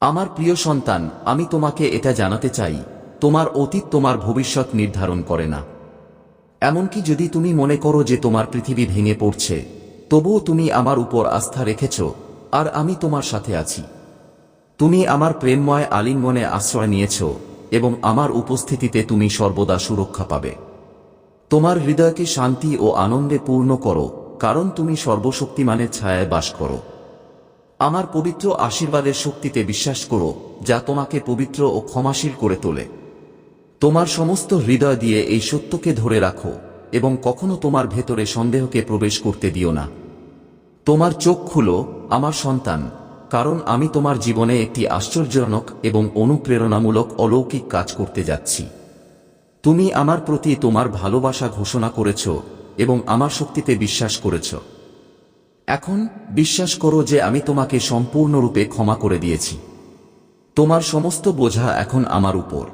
আমার প্রিয় সন্তান, আমি তোমাকে এটা জানাতে চাই, তোমার অতীত তোমার ভবিষ্যৎ নির্ধারণ করে না। এমনকি যদি তুমি মনে করো যে তোমার পৃথিবী ভেঙে পড়ছে, তবুও তুমি আমার উপর আস্থা রেখেছ, আর আমি তোমার সাথে আছি। তুমি আমার প্রেমময় আলিঙ্গনে আশ্রয় নিয়েছ, এবং আমার উপস্থিতিতে তুমি সর্বদা সুরক্ষা পাবে। তোমার হৃদয়কে শান্তি ও আনন্দে পূর্ণ করো, কারণ তুমি সর্বশক্তিমানের ছায়ায় বাস করো। আমার পবিত্র আশীর্বাদের শক্তিতে বিশ্বাস করো, যা তোমাকে পবিত্র ও ক্ষমাশীল করে তোলে। তোমার সমস্ত হৃদয় দিয়ে এই সত্যকে ধরে রাখো, এবং কখনো তোমার ভেতরে সন্দেহকে প্রবেশ করতে দিও না। তোমার চোখ খুলো, আমার সন্তান, কারণ আমি তোমার জীবনে একটি আশ্চর্যজনক এবং অনুপ্রেরণামূলক অলৌকিক কাজ করতে যাচ্ছি। তুমি আমার প্রতি তোমার ভালোবাসা ঘোষণা করেছ, এবং আমার শক্তিতে বিশ্বাস করেছ। এখন বিশ্বাস করো যে আমি তোমাকে সম্পূর্ণরূপে ক্ষমা করে দিয়েছি। তোমার সমস্ত বোঝা এখন আমার উপর।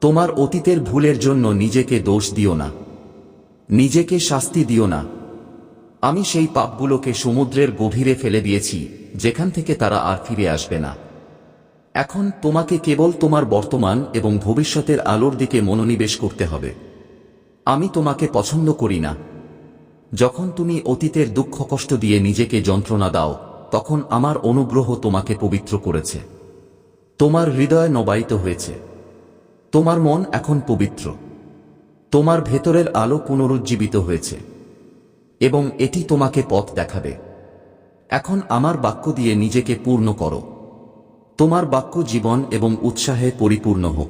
তোমার অতীতের ভুলের জন্য নিজেকে দোষ দিও না। নিজেকে শাস্তি দিও না। আমি সেই পাপগুলোকে সমুদ্রের গভীরে ফেলে দিয়েছি, যেখান থেকে তারা আর ফিরে আসবে না। এখন তোমাকে কেবল তোমার বর্তমান এবং ভবিষ্যতের আলোর দিকে মনোনিবেশ করতে হবে। আমি তোমাকে পছন্দ করি না। যখন তুমি অতীতের দুঃখ কষ্ট দিয়ে নিজেকে যন্ত্রণা দাও, তখন আমার অনুগ্রহ তোমাকে পবিত্র করেছে। তোমার হৃদয় নবায়িত হয়েছে। তোমার মন এখন পবিত্র। তোমার ভেতরের আলো পুনরুজ্জীবিত হয়েছে। এবং এটি তোমাকে পথ দেখাবে। এখন আমার বাক্য দিয়ে নিজেকে পূর্ণ করো। তোমার বাক্য জীবন এবং উৎসাহে পরিপূর্ণ হোক।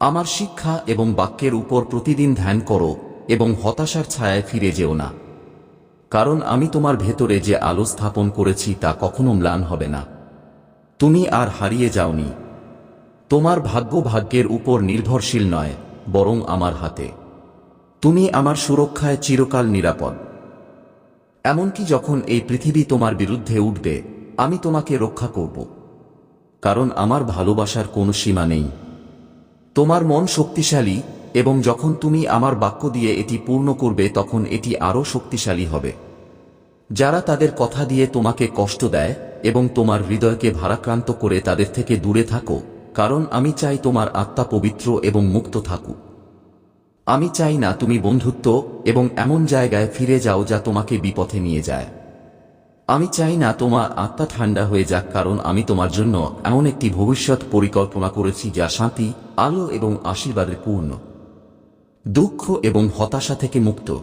আমার শিক্ষা এবং বাক্যের উপর প্রতিদিন ধ্যান করো। এবং হতাশার ছায়ায় ফিরে যেও না। কারণ আমি তোমার ভেতরে যে আলো স্থাপন করেছি তা কখনো ম্লান হবে না। তুমি আর হারিয়ে যাওনি। তোমার ভাগ্য ভাগ্যের উপর নির্ভরশীল নয়, বরং আমার হাতে। তুমি আমার সুরক্ষায় চিরকাল নিরাপদ। এমনকি যখন এই পৃথিবী তোমার বিরুদ্ধে উঠবে, আমি তোমাকে রক্ষা করব। কারণ আমার ভালোবাসার কোনো সীমা নেই। তোমার মন শক্তিশালী এবং যখন তুমি আমার বাক্য দিয়ে এটি পূর্ণ করবে তখন এটি আরও শক্তিশালী হবে। যারা তাদের কথা দিয়ে তোমাকে কষ্ট দেয় এবং তোমার হৃদয়কে ভারাক্রান্ত করে তাদের থেকে দূরে থাকো, কারণ আমি চাই তোমার আত্মা পবিত্র এবং মুক্ত থাকুক। আমি চাই না তুমি বন্ধুত্ব এবং এমন জায়গায় ফিরে যাও যা তোমাকে বিপথে নিয়ে যায়। আমি চাই না তোমার আত্মা ঠান্ডা হয়ে যাক, কারণ আমি তোমার জন্য এমন একটি ভবিষ্যৎ পরিকল্পনা করেছি যা শান্তি, আলো এবং আশীর্বাদে পূর্ণ। দুঃখ এবং হতাশা থেকে মুক্ত।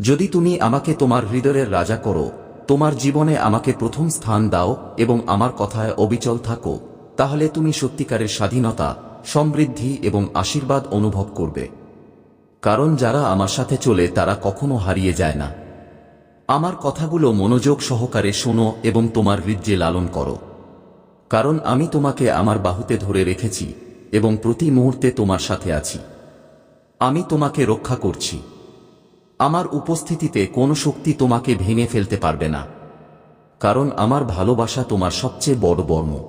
যদি তুমি আমাকে তোমার হৃদয়ের রাজা করো, তোমার জীবনে আমাকে প্রথম স্থান দাও এবং আমার কথায় অবিচল থাকো, তাহলে তুমি সত্যিকারের স্বাধীনতা, সমৃদ্ধি এবং আশীর্বাদ অনুভব করবে। কারণ যারা আমার সাথে চলে তারা কখনো হারিয়ে যায় না। আমার কথাগুলো মনোযোগ সহকারে শোনো এবং তোমার হৃদ্যে লালন করো। কারণ আমি তোমাকে আমার বাহুতে ধরে রেখেছি এবং প্রতি মুহূর্তে তোমার সাথে আছি। আমি তোমাকে রক্ষা করছি। আমার উপস্থিতিতে কোনো শক্তি তোমাকে ভেঙে ফেলতে পারবে না। কারণ আমার ভালোবাসা তোমার সবচেয়ে বড় বর্ম।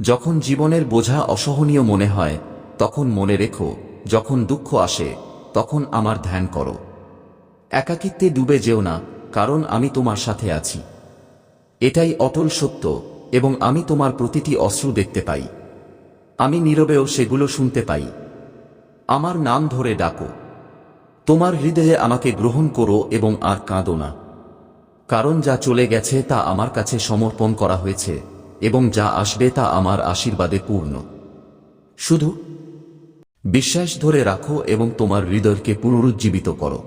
যখন জীবনের বোঝা অসহনীয় মনে হয়, তখন মনে রেখো, যখন দুঃখ আসে, তখন আমার ধ্যান করো। একাকিত্বে ডুবে যেও না, কারণ আমি তোমার সাথে আছি। এটাই অটল সত্য, এবং আমি তোমার প্রতিটি অশ্রু দেখতে পাই। আমি নীরবেও সেগুলো শুনতে পাই। আমার নাম ধরে ডাকো। তোমার হৃদয়ে আমাকে গ্রহণ করো এবং আর কাঁদো না। কারণ যা চলে গেছে তা আমার কাছে সমর্পণ করা হয়েছে, এবং যা আসবে তা আমার আশীর্বাদে পূর্ণ। শুধু বিশ্বাস ধরে রাখো এবং তোমার হৃদয়কে পুনরুজ্জীবিত করো।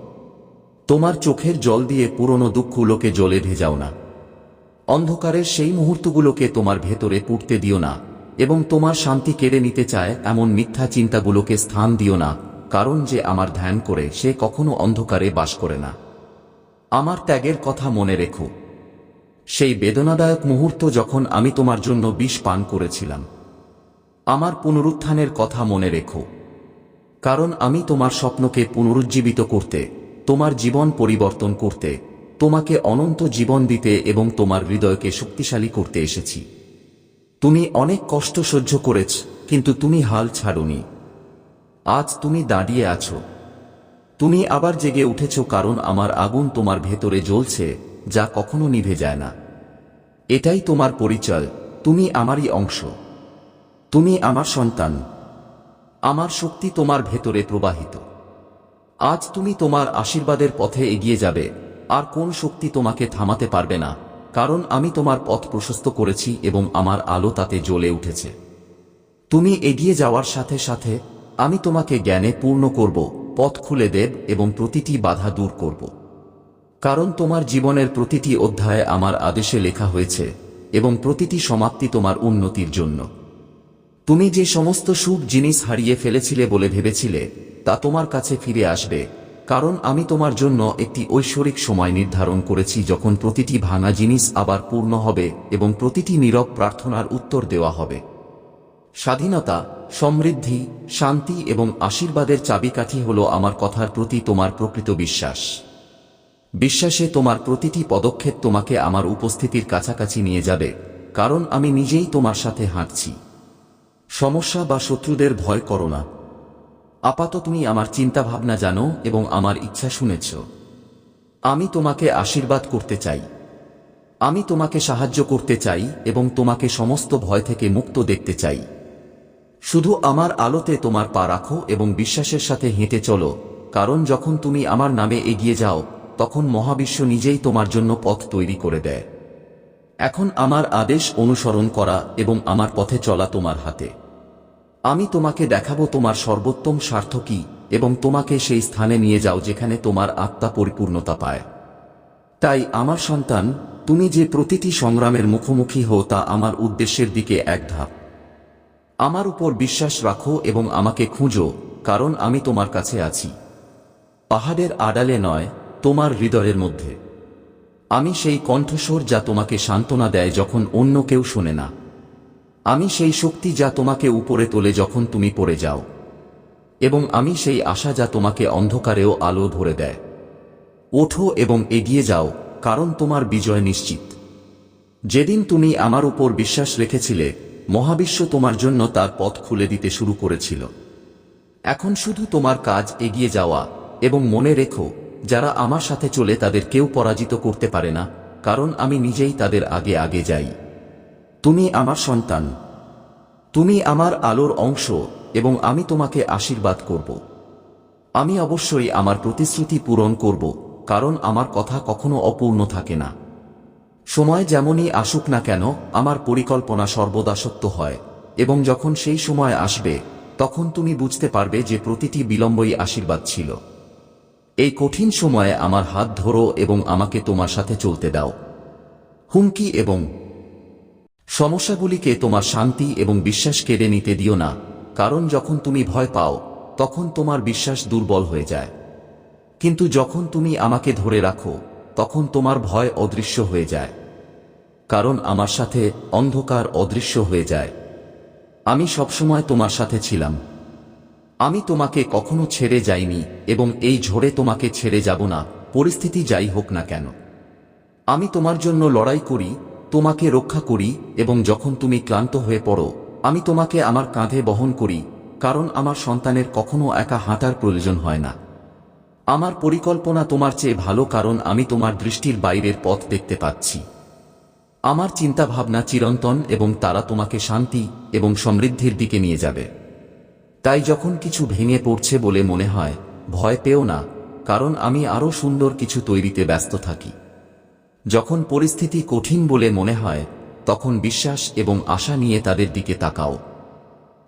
তোমার চোখের জল দিয়ে পুরনো দুঃখগুলোকে জলে ভেজাও না। অন্ধকারের সেই মুহূর্তগুলোকে তোমার ভেতরে পুড়তে দিও না। এবং তোমার শান্তি কেড়ে নিতে চায় এমন মিথ্যা চিন্তাগুলোকে স্থান দিও না, কারণ যে আমার ধ্যান করে সে কখনো অন্ধকারে বাস করে না। আমার ত্যাগের কথা মনে রেখো। সেই বেদনাদায়ক মুহূর্ত যখন আমি তোমার জন্য বিষ পান করেছিলাম। আমার পুনরুত্থানের কথা মনে রেখো। কারণ আমি তোমার স্বপ্নকে পুনরুজ্জীবিত করতে, তোমার জীবন পরিবর্তন করতে, তোমাকে অনন্ত জীবন দিতে এবং তোমার হৃদয়কে শক্তিশালী করতে এসেছি। তুমি অনেক কষ্ট সহ্য করেছ, কিন্তু তুমি হাল ছাড়ুনি। আজ তুমি দাঁড়িয়ে আছো। তুমি আবার জেগে উঠেছ কারণ আমার আগুন তোমার ভেতরে জ্বলছে, যা কখনো নিভে যায় না। এটাই তোমার পরিচয়, তুমি আমারই অংশ। তুমি আমার সন্তান। আমার শক্তি তোমার ভেতরে প্রবাহিত। আজ তুমি তোমার আশীর্বাদের পথে এগিয়ে যাবে, আর কোন শক্তি তোমাকে থামাতে পারবে না। কারণ আমি তোমার পথ প্রশস্ত করেছি এবং আমার আলো তাতে জ্বলে উঠেছে। তুমি এগিয়ে যাওয়ার সাথে সাথে আমি তোমাকে জ্ঞানে পূর্ণ করব, পথ খুলে দেব এবং প্রতিটি বাধা দূর করব। কারণ তোমার জীবনের প্রতিটি অধ্যায়ে আমার আদেশে লেখা হয়েছে এবং প্রতিটি সমাপ্তি তোমার উন্নতির জন্য। তুমি যে সমস্ত সুখ জিনিস হারিয়ে ফেলেছিলে বলে ভেবেছিলে, তা তোমার কাছে ফিরে আসবে। কারণ আমি তোমার জন্য একটি ঐশ্বরিক সময় নির্ধারণ করেছি যখন প্রতিটি ভাঙা জিনিস আবার পূর্ণ হবে এবং প্রতিটি নীরব প্রার্থনার উত্তর দেওয়া হবে। স্বাধীনতা, সমৃদ্ধি, শান্তি এবং আশীর্বাদের চাবিকাঠি হল আমার কথার প্রতি তোমার প্রকৃত বিশ্বাস। বিশ্বাসে তোমার প্রতিটি পদক্ষেপ তোমাকে আমার উপস্থিতির কাছাকাছি নিয়ে যাবে, কারণ আমি নিজেই তোমার সাথে হাঁটছি। সমস্যা বা শত্রুদের ভয় করো না। আপাতত তুমি আমার চিন্তাভাবনা জানো এবং আমার ইচ্ছা শুনেছ। আমি তোমাকে আশীর্বাদ করতে চাই। আমি তোমাকে সাহায্য করতে চাই এবং তোমাকে সমস্ত ভয় থেকে মুক্ত দেখতে চাই। শুধু আমার আলোতে তোমার পা রাখো এবং বিশ্বাসের সাথে হেঁটে চলো, কারণ যখন তুমি আমার নামে এগিয়ে যাও, তখন মহাবিশ্ব নিজেই তোমার জন্য পথ তৈরি করে দেয়। এখন আমার আদেশ অনুসরণ করা এবং আমার পথে চলা তোমার হাতে। আমি তোমাকে দেখাবো তোমার সর্বোত্তম স্বার্থ কি, এবং তোমাকে সেই স্থানে নিয়ে যাও যেখানে তোমার আত্মা পরিপূর্ণতা পায়। তাই আমার সন্তান, তুমি যে প্রতিটি সংগ্রামের মুখোমুখি হও তা আমার উদ্দেশ্যের দিকে এক ধাপ। আমার উপর বিশ্বাস রাখো এবং আমাকে খুঁজো, কারণ আমি তোমার কাছে আছি। পাহাড়ের আড়ালে নয়, তোমার হৃদয়ের মধ্যে। আমি সেই কণ্ঠস্বর যা তোমাকে সান্ত্বনা দেয় যখন অন্য কেউ শোনে না। আমি সেই শক্তি যা তোমাকে উপরে তোলে যখন তুমি পড়ে যাও। এবং আমি সেই আশা যা তোমাকে অন্ধকারেও আলো ধরে দেয়। ওঠো এবং এগিয়ে যাও, কারণ তোমার বিজয় নিশ্চিত। যেদিন তুমি আমার উপর বিশ্বাস রেখেছিলে, মহাবিশ্ব তোমার জন্য তার পথ খুলে দিতে শুরু করেছিল। এখন শুধু তোমার কাজ এগিয়ে যাওয়া এবং মনে রেখো, যারা আমার সাথে চলে তাদের কেউ পরাজিত করতে পারে না, কারণ আমি নিজেই তাদের আগে আগে যাই। তুমি আমার সন্তান। তুমি আমার আলোর অংশ এবং আমি তোমাকে আশীর্বাদ করব। আমি অবশ্যই আমার প্রতিশ্রুতি পূরণ করব, কারণ আমার কথা কখনো অপূর্ণ থাকে না। সময় যেমনই আসুক না কেন, আমার পরিকল্পনা সর্বদা সত্য হয়, এবং যখন সেই সময় আসবে, তখন তুমি বুঝতে পারবে যে প্রতিটি বিলম্বই আশীর্বাদ ছিল। এই কঠিন সময়ে আমার হাত ধরো এবং আমাকে তোমার সাথে চলতে দাও। হুমকি এবং সমস্যাগুলিকে তোমার শান্তি এবং বিশ্বাস কেড়ে নিতে দিও না, কারণ যখন তুমি ভয় পাও, তখন তোমার বিশ্বাস দুর্বল হয়ে যায়। কিন্তু যখন তুমি আমাকে ধরে রাখো, তখন তোমার ভয় অদৃশ্য হয়ে যায়। কারণ আমার সাথে অন্ধকার অদৃশ্য হয়ে যায়। আমি সবসময় তোমার সাথে ছিলাম। আমি তোমাকে কখনো ছেড়ে যাইনি এবং এই ঝড়ে তোমাকে ছেড়ে যাব না, পরিস্থিতি যাই হোক না কেন। আমি তোমার জন্য লড়াই করি তোমাকে রক্ষা করি এবং যখন তুমি ক্লান্ত হয়ে পড়ো, আমি তোমাকে আমার কাঁধে বহন করি, কারণ আমার সন্তানের কখনো একা হাঁটার প্রয়োজন হয় না। আমার পরিকল্পনা তোমার চেয়ে ভালো কারণ আমি তোমার দৃষ্টির বাইরের পথ দেখতে পাচ্ছি। আমার চিন্তাভাবনা চিরন্তন এবং তারা তোমাকে শান্তি এবং সমৃদ্ধির দিকে নিয়ে যাবে। তাই যখন কিছু ভেঙে পড়ছে বলে মনে হয়, ভয় পেও না, কারণ আমি আরও সুন্দর কিছু তৈরিতে ব্যস্ত থাকি। যখন পরিস্থিতি কঠিন বলে মনে হয়, তখন বিশ্বাস এবং আশা নিয়ে তাদের দিকে তাকাও।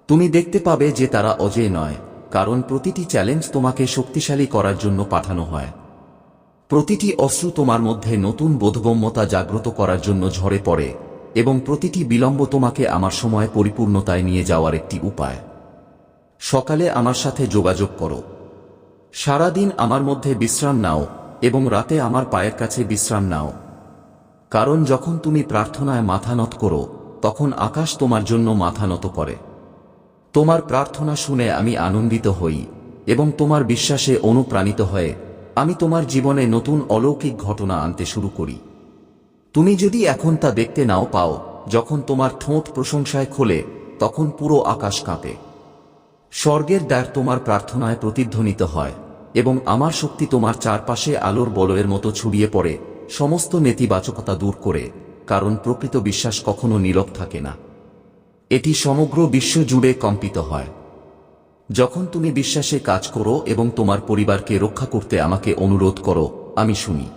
তুমি দেখতে পাবে যে তারা অজেয় নয়, কারণ প্রতিটি চ্যালেঞ্জ তোমাকে শক্তিশালী করার জন্য পাঠানো হয়। প্রতিটি অশ্রু তোমার মধ্যে নতুন বোধগম্যতা জাগ্রত করার জন্য ঝরে পড়ে, এবং প্রতিটি বিলম্ব তোমাকে আমার সময় পরিপূর্ণতায় নিয়ে যাওয়ার একটি উপায়। সকালে আমার সাথে যোগাযোগ করো। সারাদিন আমার মধ্যে বিশ্রাম নাও, এবং রাতে আমার পায়ের কাছে বিশ্রাম নাও। কারণ যখন তুমি প্রার্থনায় মাথা নত করো, তখন আকাশ তোমার জন্য মাথা নত করে। তোমার প্রার্থনা শুনে আমি আনন্দিত হই, এবং তোমার বিশ্বাসে অনুপ্রাণিত হয়ে আমি তোমার জীবনে নতুন অলৌকিক ঘটনা আনতে শুরু করি। তুমি যদি এখন তা দেখতে নাও পাও, যখন তোমার ঠোঁট প্রশংসায় খোলে, তখন পুরো আকাশ কাঁপে। স্বর্গের দ্বার তোমার প্রার্থনায় প্রতিধ্বনিত হয়, এবং আমার শক্তি তোমার চারপাশে আলোর বলয়ের মতো ছড়িয়ে পড়ে সমস্ত নেতিবাচকতা দূর করে, কারণ প্রকৃত বিশ্বাস কখনো নীরব থাকে না। এটি সমগ্র বিশ্ব জুড়ে কম্পিত হয়। যখন তুমি বিশ্বাসে কাজ করো এবং তোমার পরিবারকে রক্ষা করতে আমাকে অনুরোধ করো, আমি শুনি।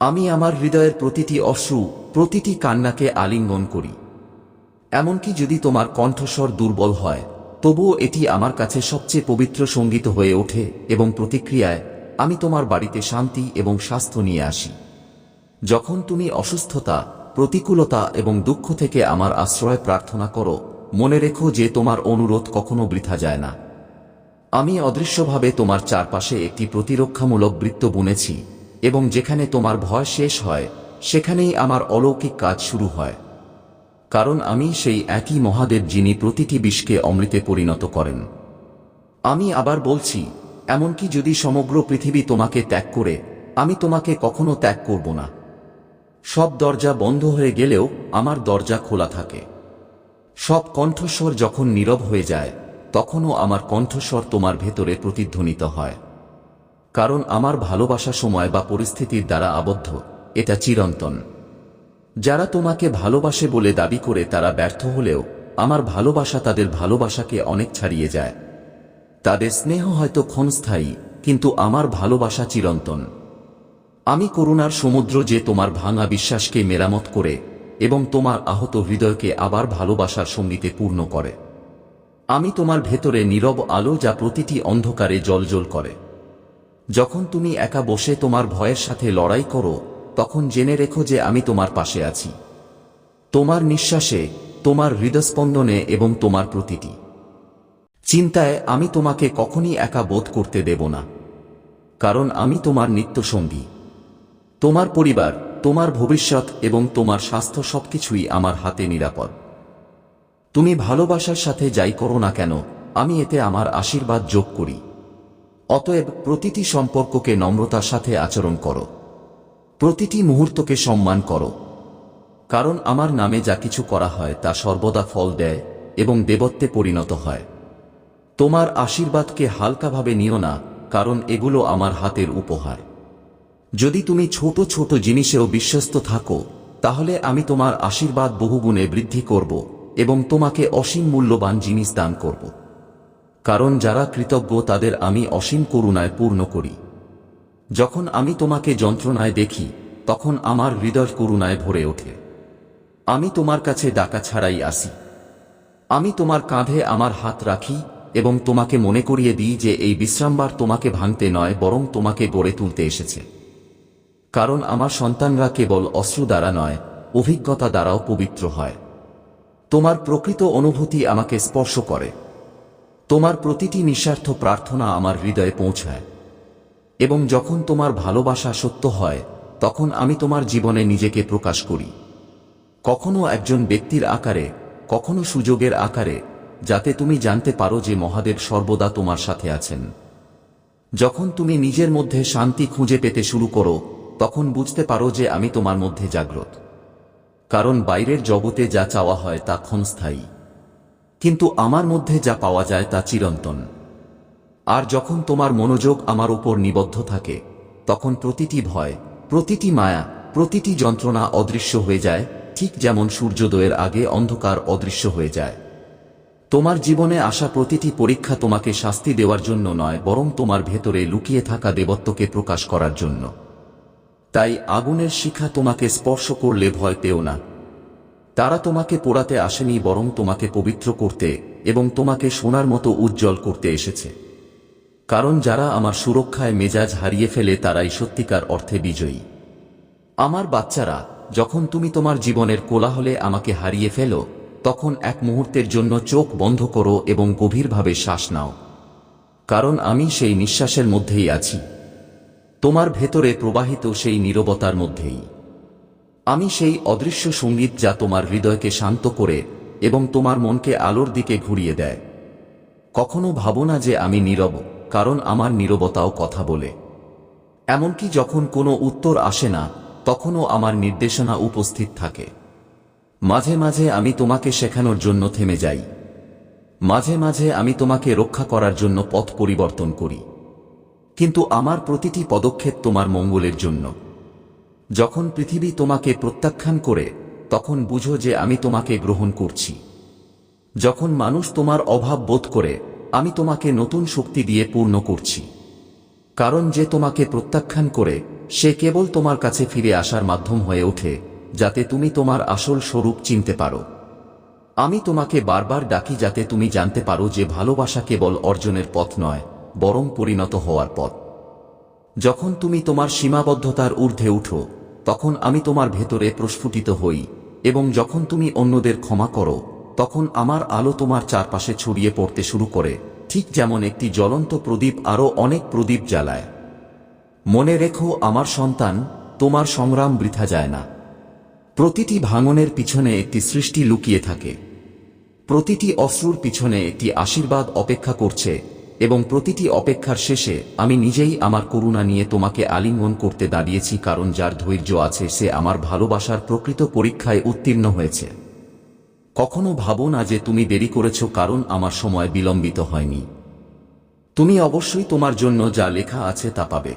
আমি আমার হৃদয়ের প্রতিটি অশ্রু, প্রতিটি কান্নাকে আলিঙ্গন করি। এমনকি যদি তোমার কণ্ঠস্বর দুর্বল হয়, তবুও এটি আমার কাছে সবচেয়ে পবিত্র সংগীত হয়ে ওঠে এবং প্রতিক্রিয়ায় আমি তোমার বাড়িতে শান্তি এবং স্বাস্থ্য নিয়ে আসি। যখন তুমি অসুস্থতা, প্রতিকূলতা এবং দুঃখ থেকে আমার আশ্রয় প্রার্থনা করো, মনে রেখো যে তোমার অনুরোধ কখনো বৃথা যায় না। আমি অদৃশ্যভাবে তোমার চারপাশে একটি প্রতিরক্ষামূলক বৃত্ত বুনেছি এবং যেখানে তোমার ভয় শেষ হয়, সেখানেই আমার অলৌকিক কাজ শুরু হয়। কারণ আমি সেই একই মহাদেব যিনি প্রতিটি বিষকে অমৃতে পরিণত করেন। আমি আবার বলছি, এমনকি যদি সমগ্র পৃথিবী তোমাকে ত্যাগ করে, আমি তোমাকে কখনো ত্যাগ করব না। সব দরজা বন্ধ হয়ে গেলেও আমার দরজা খোলা থাকে। সব কণ্ঠস্বর যখন নীরব হয়ে যায়, তখনও আমার কণ্ঠস্বর তোমার ভেতরে প্রতিধ্বনিত হয়। কারণ আমার ভালোবাসা সময় বা পরিস্থিতির দ্বারা আবদ্ধ, এটা চিরন্তন। যারা তোমাকে ভালোবাসে বলে দাবি করে তারা ব্যর্থ হলেও, আমার ভালোবাসা তাদের ভালোবাসাকে অনেক ছাড়িয়ে যায়। তাদের স্নেহ হয়তো ক্ষণস্থায়ী, কিন্তু আমার ভালোবাসা চিরন্তন। আমি করুণার সমুদ্র যে তোমার ভাঙা বিশ্বাসকে মেরামত করে এবং তোমার আহত হৃদয়কে আবার ভালোবাসার সঙ্গীতে পূর্ণ করে। আমি তোমার ভেতরে নীরব আলো যা প্রতিটি অন্ধকারে জলজল করে। যখন তুমি একা বসে তোমার ভয়ের সাথে লড়াই করো, তখন জেনে রেখো যে আমি তোমার পাশে আছি। তোমার নিঃশ্বাসে, তোমার হৃদস্পন্দনে এবং তোমার প্রতিটি চিন্তায় আমি তোমাকে কখনই একা বোধ করতে দেব না। কারণ আমি তোমার নিত্যসঙ্গী। তোমার পরিবার, তোমার ভবিষ্যৎ এবং তোমার স্বাস্থ্য সবকিছুই আমার হাতে নিরাপদ। তুমি ভালোবাসার সাথে যাই করো না কেন, আমি এতে আমার আশীর্বাদ যোগ করি। অতএব প্রতিটি সম্পর্ককে নম্রতার সাথে আচরণ করো। প্রতিটি মুহূর্তকে সম্মান করো। কারণ আমার নামে যা কিছু করা হয় তা সর্বদা ফল দেয় এবং দেবত্বে পরিণত হয়। তোমার আশীর্বাদকে হালকাভাবে নিও না, কারণ এগুলো আমার হাতের উপহার। যদি তুমি ছোট ছোট জিনিসেও বিশ্বস্ত থাকো, তাহলে আমি তোমার আশীর্বাদ বহুগুণে বৃদ্ধি করব এবং তোমাকে অসীম মূল্যবান জিনিস দান করব। কারণ যারা কৃতজ্ঞ তাদের আমি অসীম করুণায় পূর্ণ করি। যখন আমি তোমাকে যন্ত্রণায় দেখি, তখন আমার হৃদয় করুণায় ভরে ওঠে। আমি তোমার কাছে ডাকা ছাড়াই আসি। আমি তোমার কাঁধে আমার হাত রাখি এবং তোমাকে মনে করিয়ে দিই যে এই বিশ্রামবার তোমাকে ভাঙতে নয়, বরং তোমাকে গড়ে তুলতে এসেছে। কারণ আমার সন্তানরা কেবল অশ্রু দ্বারা নয়, অভিজ্ঞতা দ্বারাও পবিত্র হয়। তোমার প্রকৃত অনুভূতি আমাকে স্পর্শ করে। তোমার প্রতিটি নিঃস্বার্থ প্রার্থনা আমার হৃদয়ে পৌঁছায়। এবং যখন তোমার ভালোবাসা সত্য হয়, তখন আমি তোমার জীবনে নিজেকে প্রকাশ করি। কখনো একজন ব্যক্তির আকারে, কখনো সুযোগের আকারে, যাতে তুমি জানতে পারো যে মহাদেব সর্বদা তোমার সাথে আছেন। যখন তুমি নিজের মধ্যে শান্তি খুঁজে পেতে শুরু করো তখন বুঝতে পারো যে আমি তোমার মধ্যে জাগ্রত। কারণ বাইরের জগতে যা চাওয়া হয় তা ক্ষণস্থায়ী। কিন্তু আমার মধ্যে যা পাওয়া যায় তা চিরন্তন। আর যখন তোমার মনোযোগ আমার উপর নিবদ্ধ থাকে, তখন প্রতিটি ভয়, প্রতিটি মায়া, প্রতিটি যন্ত্রণা অদৃশ্য হয়ে যায়, ঠিক যেমন সূর্যোদয়ের আগে অন্ধকার অদৃশ্য হয়ে যায়। তোমার জীবনে আসা প্রতিটি পরীক্ষা তোমাকে শাস্তি দেওয়ার জন্য নয়, বরং তোমার ভেতরে লুকিয়ে থাকা দেবত্বকে প্রকাশ করার জন্য। তাই আগুনের শিখা তোমাকে স্পর্শ করলে ভয় পেও না। তারা তোমাকে পোড়াতে আসেনি বরং তোমাকে পবিত্র করতে এবং তোমাকে সোনার মতো উজ্জ্বল করতে এসেছে। কারণ যারা আমার সুরক্ষায় মেজাজ হারিয়ে ফেলে তারাই সত্যিকার অর্থে বিজয়ী। আমার বাচ্চারা, যখন তুমি তোমার জীবনের কোলাহলে আমাকে হারিয়ে ফেলো, তখন এক মুহূর্তের জন্য চোখ বন্ধ করো এবং গভীরভাবে শ্বাস নাও। কারণ আমি সেই নিঃশ্বাসের মধ্যেই আছি। তোমার ভেতরে প্রবাহিত সেই নীরবতার মধ্যেই। আমি সেই অদৃশ্য সংগীত যা তোমার হৃদয়কে শান্ত করে এবং তোমার মনকে আলোর দিকে ঘুরিয়ে দেয়। কখনো ভাবো না যে আমি নীরব, কারণ আমার নীরবতাও কথা বলে। এমনকি যখন কোনো উত্তর আসে না, তখনও আমার নির্দেশনা উপস্থিত থাকে। মাঝে মাঝে আমি তোমাকে শেখানোর জন্য থেমে যাই। মাঝে মাঝে আমি তোমাকে রক্ষা করার জন্য পথ পরিবর্তন করি। কিন্তু আমার প্রতিটি পদক্ষেপ তোমার মঙ্গলের জন্য। যখন পৃথিবী তোমাকে প্রত্যাখ্যান করে, তখন বুঝো যে আমি তোমাকে গ্রহণ করছি। যখন মানুষ তোমার অভাব বোধ করে, আমি তোমাকে নতুন শক্তি দিয়ে পূর্ণ করছি। কারণ যে তোমাকে প্রত্যাখ্যান করে, সে কেবল তোমার কাছে ফিরে আসার মাধ্যম হয়ে ওঠে, যাতে তুমি তোমার আসল স্বরূপ চিনতে পারো। আমি তোমাকে বারবার ডাকি যাতে তুমি জানতে পারো যে ভালোবাসা কেবল অর্জনের পথ নয়। বরং পরিণত হওয়ার পথ। যখন তুমি তোমার সীমাবদ্ধতার ঊর্ধ্বে উঠো, তখন আমি তোমার ভেতরে প্রস্ফুটিত হই এবং যখন তুমি অন্যদের ক্ষমা করো, তখন আমার আলো তোমার চারপাশে ছড়িয়ে পড়তে শুরু করে, ঠিক যেমন একটি জ্বলন্ত প্রদীপ আরও অনেক প্রদীপ জ্বালায়। মনে রেখো, আমার সন্তান, তোমার সংগ্রাম বৃথা যায় না। প্রতিটি ভাঙনের পিছনে একটি সৃষ্টি লুকিয়ে থাকে। প্রতিটি অশ্রুর পিছনে একটি আশীর্বাদ অপেক্ষা করছে এবং প্রতিটি অপেক্ষার শেষে আমি নিজেই আমার করুণা নিয়ে তোমাকে আলিঙ্গন করতে দাঁড়িয়েছি কারণ যার ধৈর্য আছে সে আমার ভালোবাসার প্রকৃত পরীক্ষায় উত্তীর্ণ হয়েছে। কখনো ভাবো না যে তুমি দেরি করেছ কারণ আমার সময় বিলম্বিত হয়নি। তুমি অবশ্যই তোমার জন্য যা লেখা আছে তা পাবে।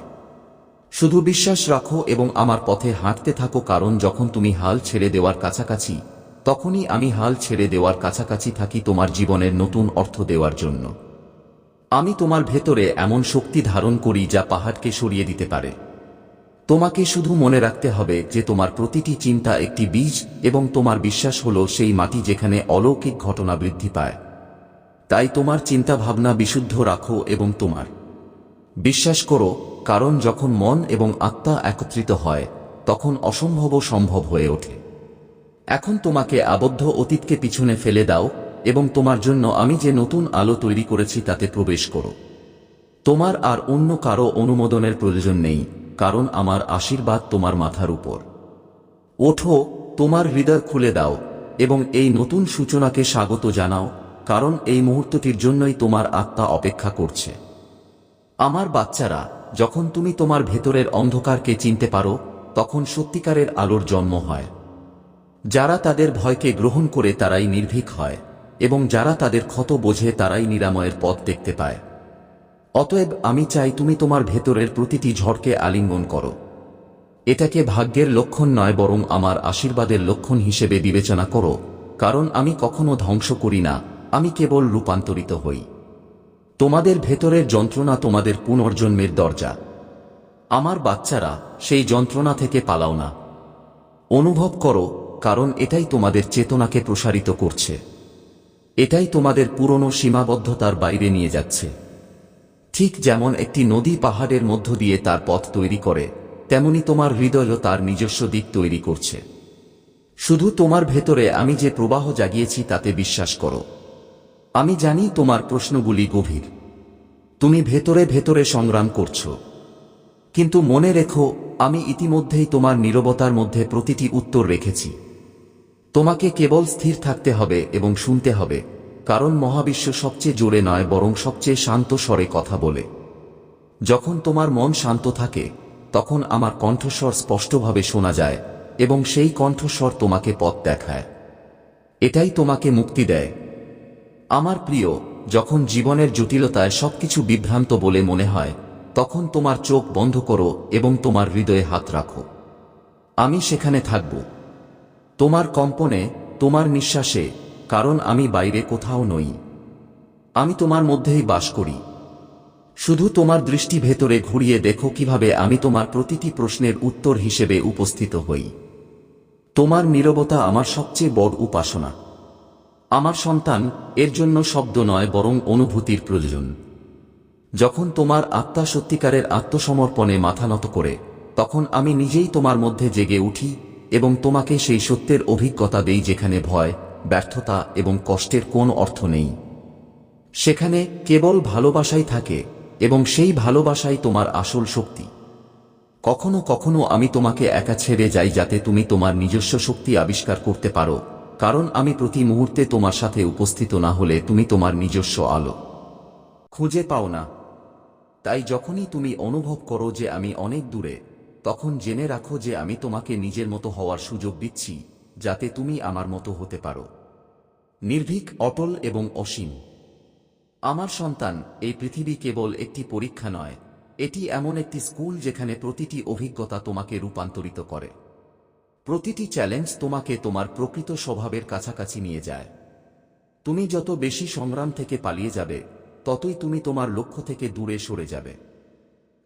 শুধু বিশ্বাস রাখো এবং আমার পথে হাঁটতে থাকো কারণ যখন তুমি হাল ছেড়ে দেওয়ার কাছাকাছি, তখনই আমি হাল ছেড়ে দেওয়ার কাছাকাছি থাকি তোমার জীবনের নতুন অর্থ দেওয়ার জন্য। আমি তোমার ভেতরে এমন শক্তি ধারণ করি যা পাহাড়কে সরিয়ে দিতে পারে। তোমাকে শুধু মনে রাখতে হবে যে তোমার প্রতিটি চিন্তা একটি বীজ এবং তোমার বিশ্বাস হলো সেই মাটি যেখানে অলৌকিক ঘটনা বৃদ্ধি পায়। তাই তোমার চিন্তা ভাবনা বিশুদ্ধ রাখো এবং তোমার বিশ্বাস করো, কারণ যখন মন এবং আত্মা একত্রিত হয়, তখন অসম্ভব সম্ভব হয়ে ওঠে। এখন তোমাকে আবদ্ধ অতীতকে পিছনে ফেলে দাও এবং তোমার জন্য আমি যে নতুন আলো তৈরি করেছি তাতে প্রবেশ করো। তোমার আর অন্য কারও অনুমোদনের প্রয়োজন নেই, কারণ আমার আশীর্বাদ তোমার মাথার উপর। ওঠো, তোমার হৃদয় খুলে দাও, এবং এই নতুন সূচনাকে স্বাগত জানাও, কারণ এই মুহূর্তটির জন্যই তোমার আত্মা অপেক্ষা করছে। আমার বাচ্চারা, যখন তুমি তোমার ভেতরের অন্ধকারকে চিনতে পারো, তখন সত্যিকারের আলোর জন্ম হয়। যারা তাদের ভয়কে গ্রহণ করে তারাই নির্ভীক হয়। এবং যারা তাদের ক্ষত বোঝে তারাই নিরাময়ের পথ দেখতে পায়। অতএব আমি চাই তুমি তোমার ভেতরের প্রতিটি ঝড়কে আলিঙ্গন করো। এটাকে ভাগ্যের লক্ষণ নয় বরং আমার আশীর্বাদের লক্ষণ হিসেবে বিবেচনা করো, কারণ আমি কখনো ধ্বংস করি না, আমি কেবল রূপান্তরিত হই। তোমাদের ভেতরের যন্ত্রণা তোমাদের পুনর্জন্মের দরজা। আমার বাচ্চারা, সেই যন্ত্রণা থেকে পালাও না। অনুভব করো, কারণ এটাই তোমাদের চেতনাকে প্রসারিত করছে। এটাই তোমাদের পুরনো সীমাবদ্ধতার বাইরে নিয়ে যাচ্ছে। ঠিক যেমন একটি নদী পাহাড়ের মধ্য দিয়ে তার পথ তৈরি করে, তেমনি তোমার হৃদয়ও তার নিজস্ব দিক তৈরি করছে। শুধু তোমার ভেতরে আমি যে প্রবাহ জাগিয়েছি তাতে বিশ্বাস করো। আমি জানি তোমার প্রশ্নগুলি গভীর। তুমি ভেতরে ভেতরে সংগ্রাম করছ। কিন্তু মনে রেখো, আমি ইতিমধ্যেই তোমার নীরবতার মধ্যে প্রতিটি উত্তর রেখেছি। তোমাকে কেবল স্থির থাকতে হবে এবং শুনতে হবে, কারণ মহাবিশ্ব সবচেয়ে জোরে নয়, বরং সবচেয়ে শান্ত স্বরে কথা বলে। যখন তোমার মন শান্ত থাকে, তখন আমার কণ্ঠস্বর স্পষ্টভাবে শোনা যায়, এবং সেই কণ্ঠস্বর তোমাকে পথ দেখায়। এটাই তোমাকে মুক্তি দেয়। আমার প্রিয়, যখন জীবনের জটিলতায় সবকিছু বিভ্রান্ত বলে মনে হয়, তখন তোমার চোখ বন্ধ করো এবং তোমার হৃদয়ে হাত রাখো। আমি সেখানে থাকব। তোমার কম্পনে, তোমার নিঃশ্বাসে, কারণ আমি বাইরে কোথাও নই। আমি তোমার মধ্যেই বাস করি। শুধু তোমার দৃষ্টি ভেতরে ঘুরিয়ে দেখো কীভাবে আমি তোমার প্রতিটি প্রশ্নের উত্তর হিসেবে উপস্থিত হই। তোমার নীরবতা আমার সবচেয়ে বড় উপাসনা। আমার সন্তান, এর জন্য শব্দ নয়, বরং অনুভূতির প্রয়োজন। যখন তোমার আত্মা সত্যিকারের আত্মসমর্পণে মাথা নত করে, তখন আমি নিজেই তোমার মধ্যে জেগে উঠি এবং তোমাকে সেই সত্যের অভিজ্ঞতা দেই যেখানে ভয়, ব্যর্থতা এবং কষ্টের কোন অর্থ নেই। সেখানে কেবল ভালোবাসাই থাকে এবং সেই ভালোবাসাই তোমার আসল শক্তি। কখনো কখনো আমি তোমাকে একা ছেড়ে যাই যাতে তুমি তোমার নিজস্ব শক্তি আবিষ্কার করতে পারো, কারণ আমি প্রতি মুহূর্তে তোমার সাথে উপস্থিত না হলে তুমি তোমার নিজস্ব আলো খুঁজে পাও না। তাই যখনই তুমি অনুভব করো যে আমি অনেক দূরে তখন জেনে রাখো যে আমি তোমাকে নিজের মতো হওয়ার সুযোগ দিচ্ছি, যাতে তুমি আমার মতো হতে পারো। নির্ভীক, অটল এবং অসীম। আমার সন্তান, এই পৃথিবী কেবল একটি পরীক্ষা নয়, এটি এমন একটি স্কুল যেখানে প্রতিটি অভিজ্ঞতা তোমাকে রূপান্তরিত করে। প্রতিটি চ্যালেঞ্জ তোমাকে তোমার প্রকৃত স্বভাবের কাছাকাছি নিয়ে যায়। তুমি যত বেশি সংগ্রাম থেকে পালিয়ে যাবে, ততই তুমি তোমার লক্ষ্য থেকে দূরে সরে যাবে।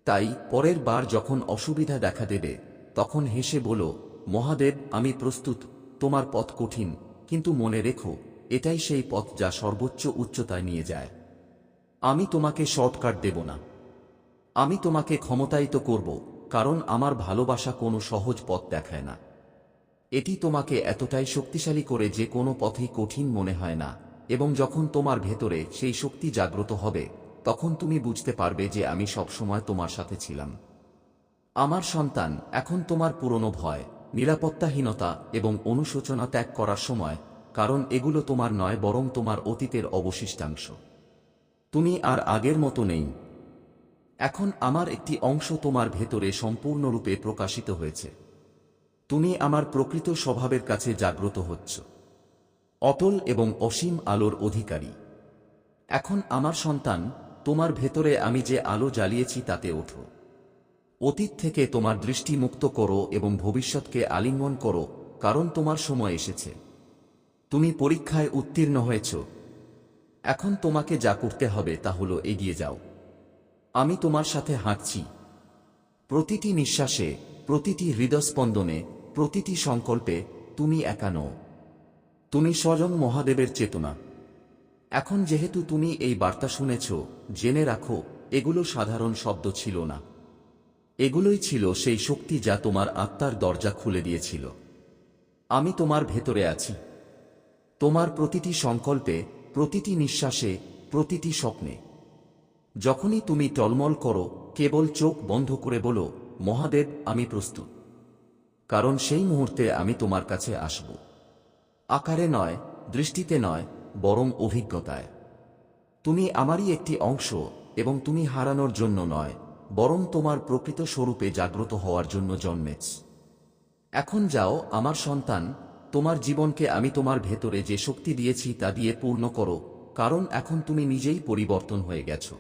তাই পরের বার যখন অসুবিধা দেখা দেবে, তখন হেসে বলো, মহাদেব, আমি প্রস্তুত, তোমার পথ কঠিন, কিন্তু মনে রেখো, এটাই সেই পথ যা সর্বোচ্চ উচ্চতায় নিয়ে যায়। আমি তোমাকে শর্টকাট দেব না। আমি তোমাকে ক্ষমতায়িত করব, কারণ আমার ভালোবাসা কোনো সহজ পথ দেখায় না। এটি তোমাকে এতটাই শক্তিশালী করে যে কোনো পথেই কঠিন মনে হয় না, এবং যখন তোমার ভেতরে সেই শক্তি জাগ্রত হবে তখন তুমি বুঝতে পারবে যে আমি সবসময় তোমার সাথে ছিলাম। আমার সন্তান, এখন তোমার পুরনো ভয়, নিরাপত্তাহীনতা এবং অনুশোচনা ত্যাগ করার সময়, কারণ এগুলো তোমার নয়, বরং তোমার অতীতের অবশিষ্টাংশ। তুমি আর আগের মতো নেই। এখন আমার একটি অংশ তোমার ভেতরে সম্পূর্ণরূপে প্রকাশিত হয়েছে। তুমি আমার প্রকৃত স্বভাবের কাছে জাগ্রত হচ্ছ। অটল এবং অসীম আলোর অধিকারী। এখন আমার সন্তান তোমার ভেতরে আমি যে আলো জ্বালিয়েছি তাতে ওঠো। অতীত থেকে তোমার দৃষ্টি মুক্ত করো এবং ভবিষ্যৎকে আলিঙ্গন করো, কারণ তোমার সময় এসেছে। তুমি পরীক্ষায় উত্তীর্ণ হয়েছ। এখন তোমাকে যা করতে হবে তা হলো এগিয়ে যাও। আমি তোমার সাথে হাঁটছি। প্রতিটি নিঃশ্বাসে, প্রতিটি হৃদস্পন্দনে, প্রতিটি সংকল্পে তুমি একা নও। তুমি স্বয়ং মহাদেবের চেতনা। এখন যেহেতু তুমি এই বার্তা শুনেছ, জেনে রাখো, এগুলো সাধারণ শব্দ ছিল না। এগুলোই ছিল সেই শক্তি যা তোমার আত্মার দরজা খুলে দিয়েছিল। আমি তোমার ভেতরে আছি। তোমার প্রতিটি সংকল্পে, প্রতিটি নিঃশ্বাসে, প্রতিটি স্বপ্নে। যখনই তুমি টলমল করো, কেবল চোখ বন্ধ করে বলো, মহাদেব, আমি প্রস্তুত। কারণ সেই মুহূর্তে আমি তোমার কাছে আসব। আকারে নয়, দৃষ্টিতে নয় বরং অভিজ্ঞতায়। তুমি আমারই একটি অংশ এবং তুমি হারানোর জন্য নয়, বরং তোমার প্রকৃত স্বরূপে জাগ্রত হওয়ার জন্য জন্মেছ। এখন যাও, আমার সন্তান, তোমার জীবনকে আমি তোমার ভেতরে যে শক্তি দিয়েছি তা দিয়ে পূর্ণ করো, কারণ এখন তুমি নিজেই পরিবর্তন হয়ে গেছো।